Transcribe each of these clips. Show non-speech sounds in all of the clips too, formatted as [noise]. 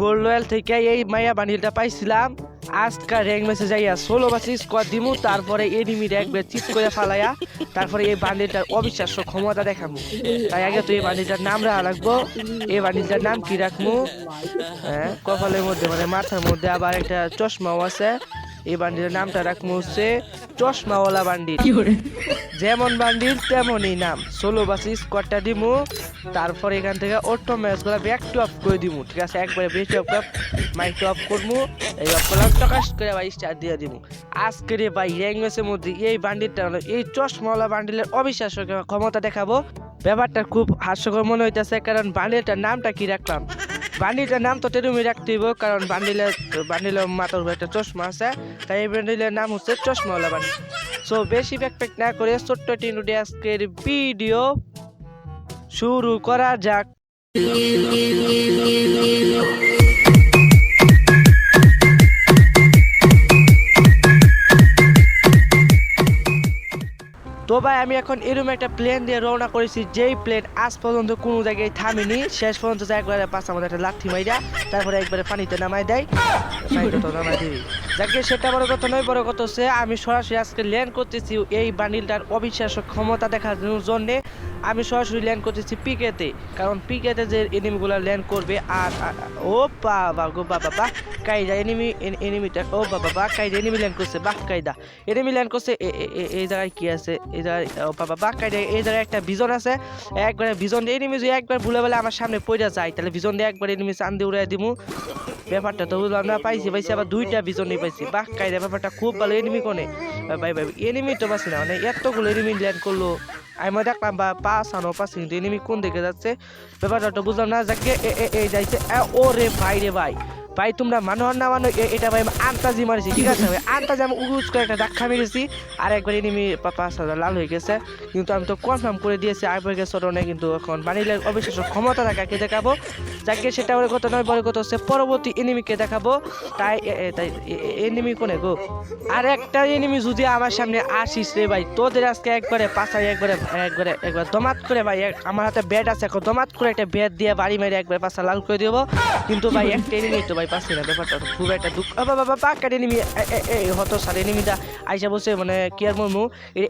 Gold royal থেকে এই মাইয়া বান্ডিলটা পাইছিলাম। আজকা র্যাঙ্ক মেসেজ যাইয়া ষোলো বাসি স্কোয়াড দিমু, তারপরে এনিমি বে চিপ করে ফালাইয়া, তারপরে এই বান্ডিলটার অবিশ্বাস্য ক্ষমতা দেখামু। তাই আগে তো এই বান্ডিলটার নাম রাখা লাগবো। এই বান্ডিলটার নাম কি রাখমু? হ্যাঁ কপালের মধ্যে মানে মাথার মধ্যে আবার একটা চশমাও আছে। এই বান্ডিলের নামটা রাখমু হচ্ছে চশমাওয়ালা বান্ডিল। যেমন বান্ডিল তেমনই নাম। ষোলো বাসি স্কোয়াডটা দিমু তারপর এখান থেকে অটো ম্যাচগুলো ব্যাক টু অফ করে দিমু ঠিক আছে? একবারে বেশি অফ মাইক অফ করমু এই অফ করলাম টকাশ করে ভাই স্টার্ট দিয়ে দিমু। আজকে রে ভাই র্যাঙ্ক ম্যাচের মধ্যে এই বান্ডিলটা হলো এই চশমাওয়ালা বান্ডিলের অবিশ্বাস্য ক্ষমতা দেখাবো। ব্যাপারটা খুব হাস্যকর মনে হইতেছে কারণ বান্ডিলটার নামটা কি রাখলাম? বান্ডিলটার নাম তো তেরুমি রাখতে হইব কারণ বান্ডিলের বান্ডিলের মাথার একটা চশমা আছে, তাই এই বান্ডিলের নাম হচ্ছে চশমাওয়ালা বান্ডিল। সো বেশি ব্যাকপ্যাক না করে ছোট্ট টিনু আজকের ভিডিও শুরু করা যাক। তো ভাই আমি এখন এরকম একটা প্লেন দিয়ে রওনা করেছি। যেই প্লেন আজ পর্যন্ত কোনো জায়গায় থামিনি শেষ পর্যন্ত যা একবারে পাঁচ আমাদের একটা লাথি মাইরা তারপরে একবারে পানিতে নামাই দেয়। পানিতে তো নামাই দিবি যাকে সেটা বড় কথা নয়, বড় কথা হচ্ছে আমি সরাসরি আজকে ল্যান্ড করতেছি এই বান্ডিলটার অবিশ্বাস্য ক্ষমতা দেখার জন্য। আমি সরাসরি ল্যান্ড করতেছি পিকেতে কারণ পিকেতে যে এনিমিগুলো ল্যান্ড করবে, আর ও বাবা গো, বাবা, বাহ কাইদা এনিমি এনিমিটা ও বাবা, বাহ কাইদা এনিমি ল্যান্ড করছে, বাহ, কায়দা। এনিমি ল্যান্ড করছে এই জায়গায় কি আছে? এই জায়গায়, ও বাবা, বাহ কাইদা এই জায়গায় একটা বিজন আছে। একবারে বিজন এনিমি যদি একবার ভুলে বলে আমার সামনে পড়ে যায়, তাহলে বিজন দিয়ে একবার এনিমি চান দিয়ে উড়াই দিমু। ব্যাপারটা তো বুঝলাম না, পাইছি পাইছি, আবার দুইটা বিজনই পাইছি। বাহ, কাইদা, ব্যাপারটা খুব ভালো। এনিমি কোনে? ভাই ভাই এনিমি তো পাচ্ছি না। মানে এতগুলো এনিমি ল্যান্ড করল। আমি দেখলাম, বা, পাস আনো, পাস কিন্তু এনিমি কোন দিকে যাচ্ছে? ব্যাপারটা তো বুঝলাম না। যাকে, এ- যাইছে। ও রে ভাই রে ভাই। ভাই, তোমরা মানো না মানো এটা ভাই আন্তাজি মারিছি, ঠিক আছে ভাই? আন্তাজি আমি উড়ুচ করে একটা ধাক্কা মেরেছি, আর একবার এনিমি পাঁচ হাজার লাল হয়ে গেছে। কিন্তু আমি তো কনফার্ম করে দিয়েছি, আর গেছে স্মরণে কিন্তু এখন বানিলের অবিশ্বাস্য ক্ষমতা থাকাকে দেখাবো। যাকে সেটা বড় কথা নয় বড় কথা হচ্ছে পরবর্তী এনিমিকে দেখাবো। তাই তাই এনিমি কোনে গো? আর একটা এনিমি যদি আমার সামনে আসিস রে ভাই, তোদের আজকে একবারে পাশায় একবারে একবারে, একবার দমাত করে ভাই আমার হাতে ব্যাট আছে, এখন দমাত করে একটা ব্যাট দিয়ে বাড়ি মেরে একবার পাশা লাল করে দেবো। কিন্তু ভাই, একটা এনিমি তো ভাই পাচ্ছি না, ব্যাপারটা খুব একটা দুঃখ বাবা বাবা পাক্কা এনিমি এই হত সার এনিমিটা আইসা বসে মানে কি আর মর্মু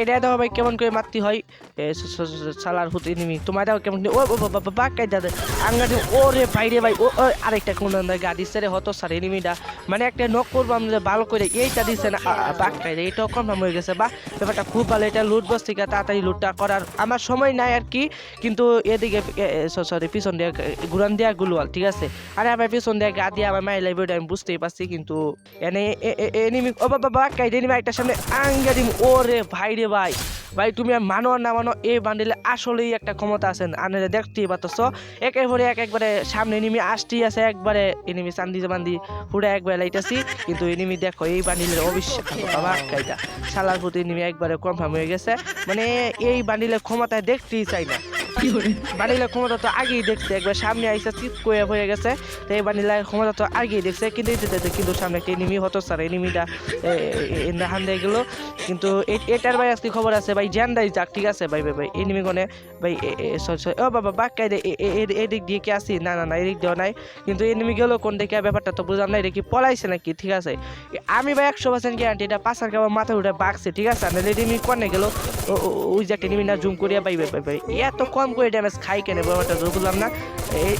এটা দেখো ভাই, কেমন করে মারতে হয়। সালার হুত এনিমি তোমার দেখো কেমন ও বাবা পাক্কাই দাদা আঙ্গাটি, ও রে ভাই রে ভাই, ও আরেকটা কোন গাড়ি সেরে হত সার এনিমিটা মানে একটা নক করব আমরা ভালো করে, এইটা দিচ্ছে না বাক্কাই এটাও কনফার্ম হয়ে গেছে। বা ব্যাপারটা খুব ভালো, এটা লুট বস থেকে তাড়াতাড়ি লুটটা করার আমার সময় নাই আর কি। কিন্তু এদিকে সরি পিছন দিয়ে ঘুরান দেওয়া গুলওয়াল ঠিক আছে? আরে, আমার পিছন দিয়ে গা দিয়ে আমার মায়ের লাইব্রেরি আমি বুঝতেই পারছি, কিন্তু এনে এনিমি, ও, বাবা বাবা বাক্কাই এনিমি একটা সামনে আঙ্গা দিম। ও রে ভাই রে ভাই। ভাই, তুমি মানো আর না মানো এই বান্ডিলে আসলেই একটা ক্ষমতা আছে আনে দেখতেই পাচ্ছ একের পরে এক একবারে সামনে এনিমি আসতেই আছে, একবারে এনিমি চান্দি বান্দি পুরো একবারে লাইটাছি কিন্তু এনিমি দেখো, এই বান্ডিলের অবিশ্বাস বাবা কাইটা শালার প্রতি এনিমি একবারে কনফার্ম হয়ে গেছে। মানে এই বান্ডিলের ক্ষমতা দেখতেই চাই না। বানিলার ক্ষমতা তো আগেই দেখছে, একবার সামনে আইসা চিপ করে হয়ে গেছে, তো এই বানিলার ক্ষমতা তো আগেই দেখছে, কিন্তু কিন্তু সামনে একটা এনিমি হতো স্যার এনিমিটা হান দিয়ে গেলো। কিন্তু এটার ভাই আজকে খবর আছে, ভাই জ্যান্ডাই যাক, ঠিক আছে? ভাই ভাই এনিমি কোনে ভাই ও বাবা এ- এ- এদিক দিয়ে কি আসি না না না, এদিক দেওয়া নাই। কিন্তু এনিমি গেলো কোন দিকে? ব্যাপারটা তো বুঝলাম না এটা কি পলাইছে নাকি, ঠিক আছে? আমি ভাই একশো পার্সেন্ট গ্যারান্টি এটা পাশার কাবার মাথা উঠে বাগছে, ঠিক আছে? আর এনিমি কোনে গেল? ওই যে একটা এনিমি না, জুম করিয়া ভাই ভাই ভাই, এত কম করে ড্যামেজ খাই কেন ব্যাপারটা তো বুঝলাম না।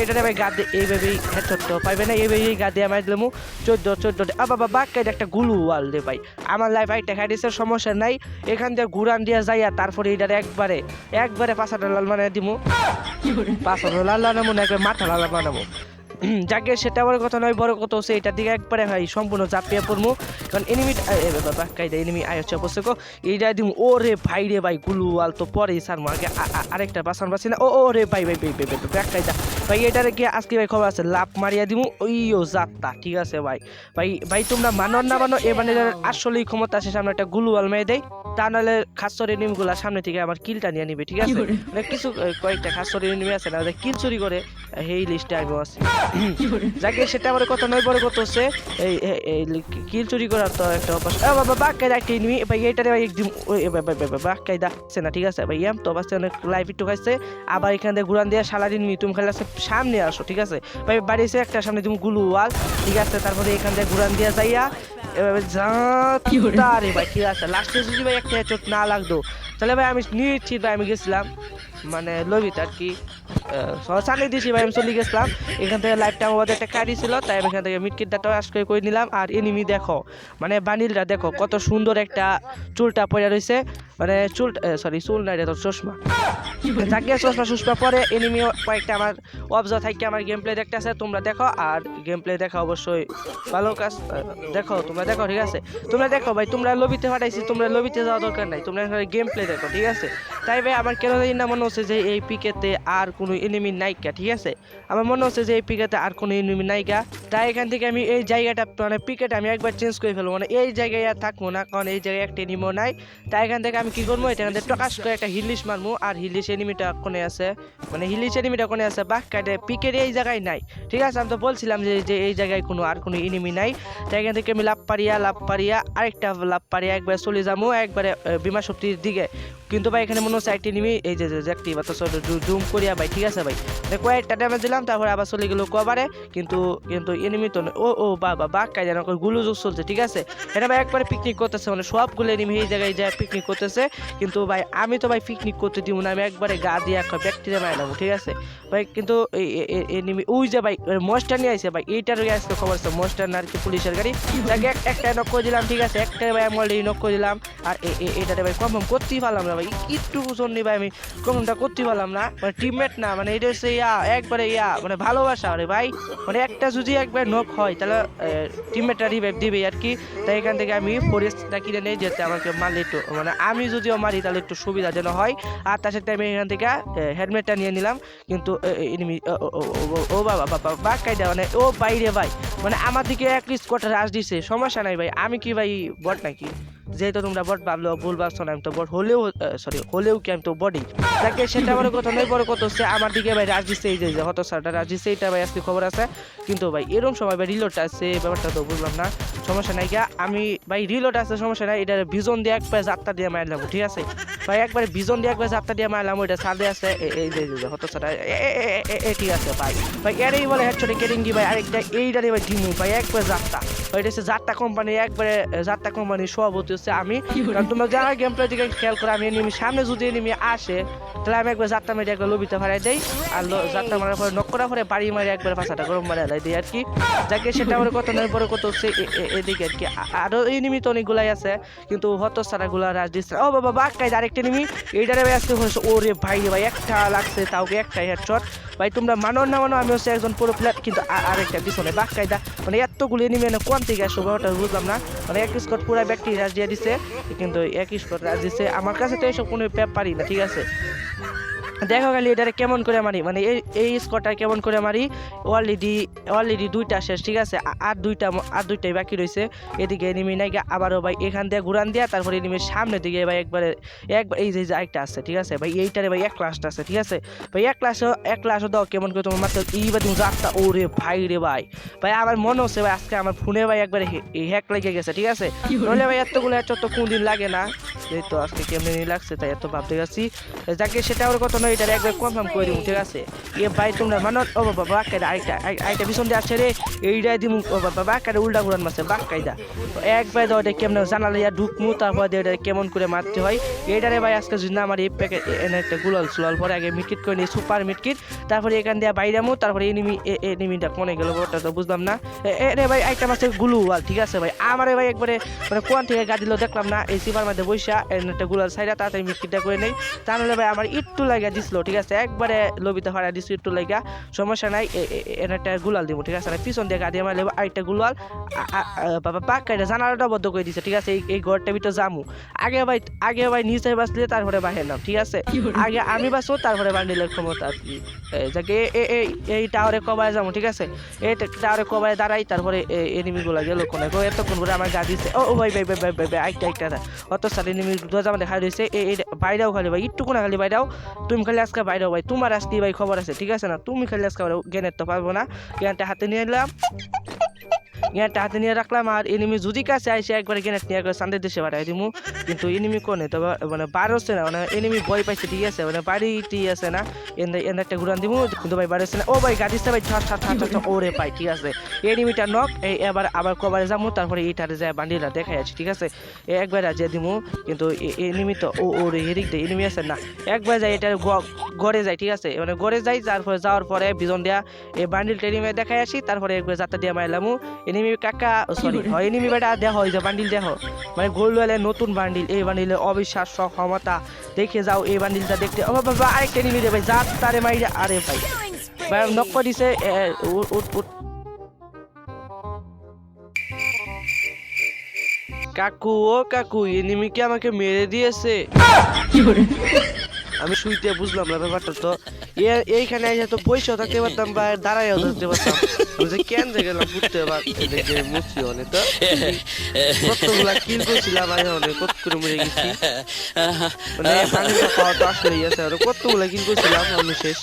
এটা আমি গা দিয়ে এইভাবেই হেডশট তো পাইবে না? এইভাবেই গা দিয়ে আমার দিলাম। চোদ্দ চোদ্দ আ বাবা একটা গুলু ওয়াল দে ভাই। আমার লাইফ একটা দিয়েছে সমস্যা নাই। এখান দিয়ে ঘুরান দিয়ে আর তারপরে এটার একবারে একবারে পাঁচাটা লাল মানে দিব পাঁচাটা লাল লাল মানে একবার মাথা লাল বানাবো [clears throat] যাকে সেটা বড় কথা নয় বড় কথা হচ্ছে এটার দিকে একবারে ভাই সম্পূর্ণ চাপিয়ে পড়ব কারণ এনিমি বাবা কাইদা এনিমি আয়চ্ছে বসে গো এইটা দিম ও রে ভাই রে ভাই গুলু আল তো পরে সার আ- আরেকটা বাসান বাসি না। ও ও রে ভাই ভাই ভাই ভাই ব্যাক কাইদা। ভাই এটারে কি আজকে ভাই খবর আছে লাভ মারিয়া দিমু ওইও যাত্রা ঠিক আছে ভাই। ভাই ভাই তোমরা মানো না মানো এ মানে আসলেই ক্ষমতা আছে সামনে একটা গুলু আল মেয়ে দেয় তা নাহলে খাসর এনিমিগুলা সামনে থেকে আমার কিলটা নিয়ে নিবে ঠিক আছে? মানে কিছু কয়েকটা খাসর এনিমি আছে না কিল চুরি করে সেই লিস্টে আমিও আছি। যাকে সেটা আমার কথা নয় বড় কথা হচ্ছে এই কিল চুরি করার তো একটা অভ্যাস। বাবা বাক কায়দা একটা এনিমি ভাই এটারে ভাই একদম ওই এ বাবা বাবা বাক কায়দা আছে না ঠিক আছে? ভাই এম তো বাসে অনেক লাইফ একটু খাইছে আবার এখান থেকে ঘুরান দিয়ে সালা এনিমি তুমি খেলে সামনে আসো ঠিক আছে? ভাই বাড়ি এসে একটা সামনে তুমি গুলু ওয়াল ঠিক আছে? তারপরে এখান থেকে ঘুরান দিয়া যাইয়া এভাবে যা রে ভাই ঠিক আছে? লাস্টে যদি ভাই একটা চোট না লাগতো তাহলে ভাই আমি নিশ্চিত ভাই আমি গেছিলাম মানে লবিতে আর কি। সামনে দিয়েছি ভাই, আমি চলে গেছিলাম। এখান থেকে লাইফটা আমার একটা কারি ছিল, তাই আমি এখান থেকে মিটকিটটা টস করে করে নিলাম। আর এনিমি দেখো মানে বানিলটা দেখো, কত সুন্দর একটা চুলটা পড়ে রয়েছে। মানে চুল সরি চুল নাই রে, তোর চশমা। তাকে চশমা সুষমা পরে এনিমি কয়েকটা আমার অবজার থাকে আমার গেম প্লে দেখতে আছে তোমরা দেখো। আর গেম প্লে দেখা অবশ্যই ভালো কাজ দেখো, তোমরা দেখো, ঠিক আছে? তোমরা দেখো ভাই, তোমরা লবিতে পাঠাইছি, তোমরা লবিতে যাওয়া দরকার নাই। তোমরা গেম প্লে দেখো, ঠিক আছে? তাই ভাই, আমার কেন জানি না মনে হচ্ছে যে এই পিকেতে আর কোনো এনিমি নাইকা ঠিক আছে? আমার মনে হচ্ছে যে এই পিকেতে আর কোনো এনিমি নাইকা তাই এখান থেকে আমি এই জায়গাটা মানে পিকেট আমি একবার চেঞ্জ করে ফেলব। মানে এই জায়গায় আর থাকব না, কারণ এই জায়গায় একটা এনিমো নাই। তাই এখান থেকে আমি কি করব? এখান থেকে টকাশ করে একটা হিলিশ মারবো, আর হিলিশ এনিমিটা কোনে আছে? মানে হিলিশ এনিমিটা কোনে আছে? বাঘ কাটে পিকেট এই জায়গায় নাই। ঠিক আছে, আমি তো বলছিলাম যে যে এই জায়গায় কোনো আর কোনো এনিমি নাই। তাই এখান থেকে আমি লাভ পারিয়া লাভ পারিয়া আরেকটা লাভ পারিয়া একবার চলে যাব, একবারে বিমা শক্তির দিকে। কিন্তু ভাই, এখানে মনে হচ্ছে একটি নিমি এই যে যে একটি বা তো জুম করিয়া ভাই, ঠিক আছে ভাই। কয়েকটা ড্যামেজ দিলাম, তারপরে আবার চলে গেলো কবারে। কিন্তু কিন্তু এনিমি তো ও ও, বাবা বাঘ কাজগুলো চলছে, ঠিক আছে? এটা ভাই একবারে পিকনিক করতেছে মানে সবগুলো এনিমি এই জায়গায় যায় পিকনিক করতেছে। কিন্তু ভাই, আমি তো ভাই পিকনিক করতে দিব না, আমি একবারে গা দিয়ে একটা ব্যাকটেরিয়া মারি নেব ঠিক আছে? ভাই, কিন্তু এনিমি ওই যে ভাই মস্টার নিয়ে আসছে ভাই, এইটার আজকে খবর আছে মস্টার না আর কি পুলিশের গাড়ি। তাকে এক- একটা নক করে দিলাম, ঠিক আছে? একটা ভাই আমি নক করে দিলাম। আর এটাতে ভাই কনফার্ম করতেই পারলাম না ভাই, একটু জন্য ভাই আমি কনফার্মটা করতে পারলাম না। মানে টিমমেট না মানে এটা হচ্ছে ইয়া, একবারে ইয়া মানে ভালোবাসা রে ভাই। মানে একটা যদি একবার নক হয়, তাহলে টিমমেটটা রিভাইভ দিবে আর কি। তাই এখান থেকে আমি ফরেস্টটা কিনে নেই যেতে আমাকে মারলে একটু মানে আমি যদিও মারি, তাহলে একটু সুবিধা যেন হয়। আর তার সাথে আমি এখান থেকে হেলমেটটা নিয়ে নিলাম। কিন্তু এনিমি ও বাবা বাবা বাঘ কাইদা মানে ও বাইরে ভাই। মানে আমার দিকে এক স্কোয়াড রাশ দিছে, সমস্যা নাই ভাই। আমি কি ভাই বট নাকি? যেহেতু তোমরা বট ভাবলো ভুল ভাবছ না আমি তো বট হলেও সরি হলেও কি আমি তো বডি তাকে সেটা বড় কথা নয় বড় কথা হচ্ছে আমার দিকে ভাই রাজ এই যে যে হত স্যারটা রাজ দিচ্ছে এটা ভাই, আজকে খবর আছে। কিন্তু ভাই, এরকম সময় ভাই রিলোট আছে, ব্যাপারটা তো বুঝলাম না, সমস্যা নাই গিয়া। আমি ভাই রিলোট আছে, সমস্যা নাই এটা ভিজন দিয়ে এক পায়ে যাত্রা দিয়ে মারলাম ঠিক আছে? ভাই, একবার ভিজন দিয়ে একবার যাত্রা দিয়ে মারলাম, ওইটা সাদে আছে। এই যে হত স্যারটা এ ঠিক আছে ভাই। ভাই, এরই বলে হেডশটে কেটিঙ্গি ভাই, আরেকটা এইটারে ভাই ডিমু ভাই, একবার যাত্রা ওইটা হচ্ছে যাত্রা কোম্পানি একবারে যাত্রা কোম্পানির সভাপতি হচ্ছে আমি। কারণ তোমরা যারা গেম প্লে দিকে খেয়াল করে, আমি এনিমি, সামনে যদি এনিমি আসে, তাহলে আমি একবার যাত্রা মেরে একবার লবিতে ফারাই দেই। আর যাত্রা মারার পরে নক করার পরে বাড়ি মারি একবার পাশাটা গরম মারা দেয় দিই আর কি। যাকে সেটা আমার কত নয় বড় কত হচ্ছে এদিকে আর কি। আ- আরও এনিমি তো অনেকগুলাই আছে, কিন্তু হত সারা গুলা রাজ দিচ্ছে ও বাবা বাঘ কাজ আরেকটা নিমি এইটারে ভাই আজকে ওরে ভাই রে ভাই, একটা লাগছে, তাও একটা হেড হেডশট ভাই, তোমরা মানো না মানো আমি হচ্ছে একজন পুরো প্লেয়ার কিন্তু আরেকটা পিছনে বাক কায়দা মানে এতগুলি নিমে না কোন থেকে আসব ওটা বুঝলাম না। মানে এক স্কট পুরো ব্যক্তি রাজ দিয়ে দিছে, কিন্তু এক স্কট রাজ দিছে। আমার কাছে তো এইসব কোনো পেপারই না, ঠিক আছে? দেখো খালি এটারে কেমন করে মারি মানে এই এই স্কোরটা কেমন করে মারি অলরেডি অলরেডি দুইটা শেষ ঠিক আছে? আর দুইটা আর দুইটাই বাকি রয়েছে এদিকে এনিমি নাই আবারও ভাই এখান দিয়ে ঘুরান দিয়া তারপরে এনিমির সামনে দিকে ভাই একবারে একবার এই যে আরেকটা আছে ঠিক আছে? ভাই এইটারে ভাই এক ক্লাসটা আছে ঠিক আছে? ভাই এক ক্লাসও এক ক্লাসও দাও কেমন করে তোমার মাত্র এইবার তুমি যাত্রা ওরে ভাই রে ভাই। ভাই আমার মনে হচ্ছে ভাই আজকে আমার ফোনে ভাই একবারে হ্যাক লেগে গেছে ঠিক আছে? নইলে ভাই এতগুলো এত তো কোনদিন লাগে না। এই তো আজকে কেমনি লাগছে তাই এত ভাবতে গেছি যাকে সেটা ওর কথা নয় এটা একবার কনফার্ম করে দিব ঠিক আছে? এ ভাই, তোমরা মানো? ও বাবা, বাক্কাইদা আরেক- আরেকটা পিছন দিয়ে আসছে রে। এইটাই দিমু, ও বাবা, বাক্কাইদা, উল্টা ঘুরান মারছে, বাক্কাইদা। একবার দাও এটা কেমন জানালে ইয়া ঢুকমু, তারপর দিয়ে এটা কেমন করে মারতে হয়। এইটারে ভাই, আজকে যদি না মারি প্যাকেট এনে একটা গুলাল সুলাল পরে আগে মিটকিট করে নিই সুপার মিটকিট তারপরে এখান দিয়ে বাইরামু, তারপরে এনিমি এনিমিটা কোনে গেল, ওটা তো বুঝলাম না। এ- রে ভাই একটা মাসে গুলু ঠিক আছে ভাই? আমারে ভাই, একবারে মানে কোন থেকে গাড়ি দিল, দেখলাম না, এই সিপার মধ্যে বৈশা একটা গুলাল সাইডা তাড়াতাড়ি মিটকিটটা করে নেই। তাহলে ভাই আমার একটু লাগা দিছিল ঠিক আছে? একবারে লবিতে ফাড়া দিছি একটু লাগা সমস্যা নাই একটা গুলাল দিব ঠিক আছে? পিছন দিয়ে গাড়ি আমার আরেকটা গুলাল বাবা পাক্কাইটা জানালাটা বদ্ধ করে দিছে ঠিক আছে? এই ঘরটার ভিতরে জামু আগে ভাই আগে ভাই নিচে বাঁচলে তারপরে বাহির নাম ঠিক আছে? আগে আমি বাঁচবো তারপরে বান্ডিলের ক্ষমতা আর কি। যাকে এই এই টাওয়ারে কবায় যাব ঠিক আছে? এই টাওয়ারে কবায় দাঁড়াই তারপরে এনিমি গুলা গেল কোনে এতক্ষণ করে আমার গা দিচ্ছে ও ভাই ভাই ভাই ভাই ভাই ভাই আইটা আইটা অত সার এনিমি দরজা মানে খাই রয়েছে এই বাইরেও খালি ভাই একটু কোনে খালি বাইরেও তুমি খালি আজকে বাইরেও ভাই, তোমার আজকে ভাই খবর আছে, ঠিক আছে না? তুমি খালি আজকে জ্ঞানের তো পারব না। জ্ঞানটা হাতে নিয়ে নিলাম। গ্যানেটটা হাতে নিয়ে রাখলাম আর এনিমি যদি কাছে আইসে একবার গ্যানেট নিয়ে একবার সান্দের দেশে বাড়াই দিমু। কিন্তু এনিমি কোনে? তবে মানে হচ্ছে না মানে এনিমি ভয় পাইছে, ঠিক আছে? মানে বাড়িটি আছে না, এনে এনে একটা ঘুরান দিমু, কিন্তু ভাই বাড়ি না। ও ভাই, গাড়ি ভাই ছাড় ছাড় ছাড় ছাড় ওরে ভাই, ঠিক আছে? এনিমিটা নক এই এবার আবার কভারে যাব তারপরে এইটারে যায় বান্ডিলা দেখাই আছে, ঠিক আছে? একবার যে দিমু, কিন্তু এনিমি তো, ও, ওরে হেরিক দে এনিমি আছে না। একবার যাই এটা গড়ে যাই ঠিক আছে? মানে গড়ে যাই, তারপরে যাওয়ার পরে বিজন দিয়া এই বান্ডিল টেনিমে দেখাই আসি, তারপরে একবার যাত্রা দিয়ে মাইলামু এনিমি কাকা সরি এনিমি বেটা দেহ এই যে বান্ডিল দেহ। মানে গোল্ড নতুন বান্ডিল এই বান্ডিলের অবিশ্বাস্য ক্ষমতা। দেখে যাও এই বান্ডিলটা দেখতে। ও বাবা আরেকটা এনিমি রে ভাই যাত্রারে মাইরা আরে ভাই। ভাই নক দিছে এ, উঠ উঠ কাকু ও কাকু এনিমি কি আমাকে মেরে দিয়েছে? আমি শুইতে বুঝলাম না ব্যাপারটা তো। এইখানে এসে তো পয়সা থাকতে পারতাম বা দাঁড়াইও থাকতে পারতাম। কেন যে গেলাম বুঝতে পারছি যে মুছি অনেক তো। কতগুলা কিল করছিলাম আমি অনেক, কত করে মরে গেছি। মানে পানিটা খাওয়া তো আর কতগুলা কিল করছিলাম আমি শেষ।